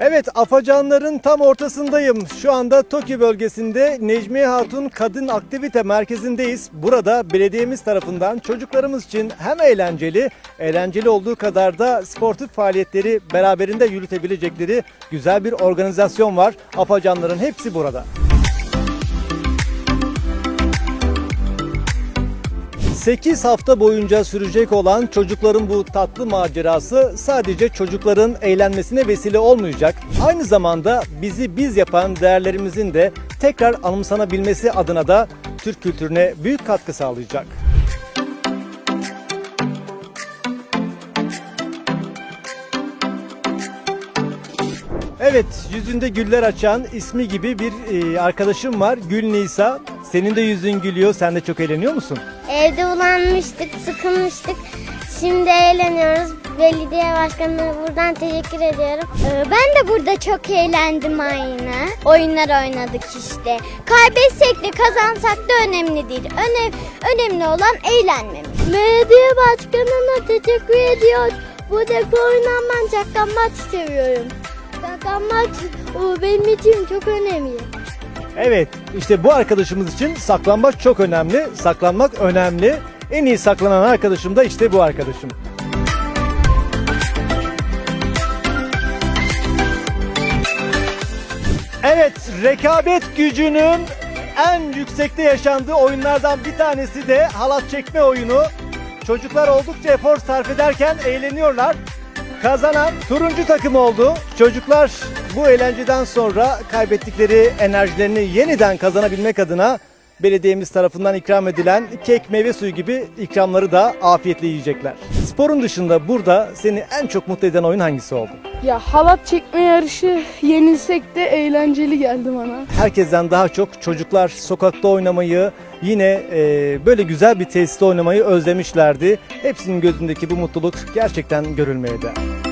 Evet Afacanların tam ortasındayım. Şu anda Toki bölgesinde Necmiye Hatun Kadın Aktivite Merkezi'ndeyiz. Burada belediyemiz tarafından çocuklarımız için hem eğlenceli, eğlenceli olduğu kadar da sportif faaliyetleri beraberinde yürütebilecekleri güzel bir organizasyon var. Afacanların hepsi burada. 8 hafta boyunca sürecek olan çocukların bu tatlı macerası sadece çocukların eğlenmesine vesile olmayacak. Aynı zamanda bizi biz yapan değerlerimizin de tekrar anımsanabilmesi adına da Türk kültürüne büyük katkı sağlayacak. Evet, yüzünde güller açan ismi gibi bir e, arkadaşım var. Gül Nisa. Senin de yüzün gülüyor. Sen de çok eğleniyor musun? Evde ulanmıştık, sıkılmıştık. Şimdi eğleniyoruz. Belediye başkanına buradan teşekkür ediyorum. Ee, Ben de burada çok eğlendim aynı. Oyunlar oynadık işte. Kaybetsek de kazansak da önemli değil. Önem, önemli olan eğlenmemiz. Belediye başkanına teşekkür ediyoruz. Buradaki oynanan saklambaç seviyorum. Saklambaç o benim için çok önemli. Evet, işte bu arkadaşımız için saklanmak çok önemli. Saklanmak önemli. En iyi saklanan arkadaşım da işte bu arkadaşım. Evet, rekabet gücünün en yüksekte yaşandığı oyunlardan bir tanesi de halat çekme oyunu. Çocuklar oldukça efor sarf ederken eğleniyorlar. Kazanan turuncu takım oldu. Çocuklar bu eğlenceden sonra kaybettikleri enerjilerini yeniden kazanabilmek adına belediyemiz tarafından ikram edilen kek, meyve suyu gibi ikramları da afiyetle yiyecekler. Sporun dışında burada seni en çok mutlu eden oyun hangisi oldu? Ya halat çekme yarışı yenilsek de eğlenceli geldi bana. Herkesten daha çok çocuklar sokakta oynamayı, yine e, böyle güzel bir tesiste oynamayı özlemişlerdi. Hepsinin gözündeki bu mutluluk gerçekten görülmeye değer.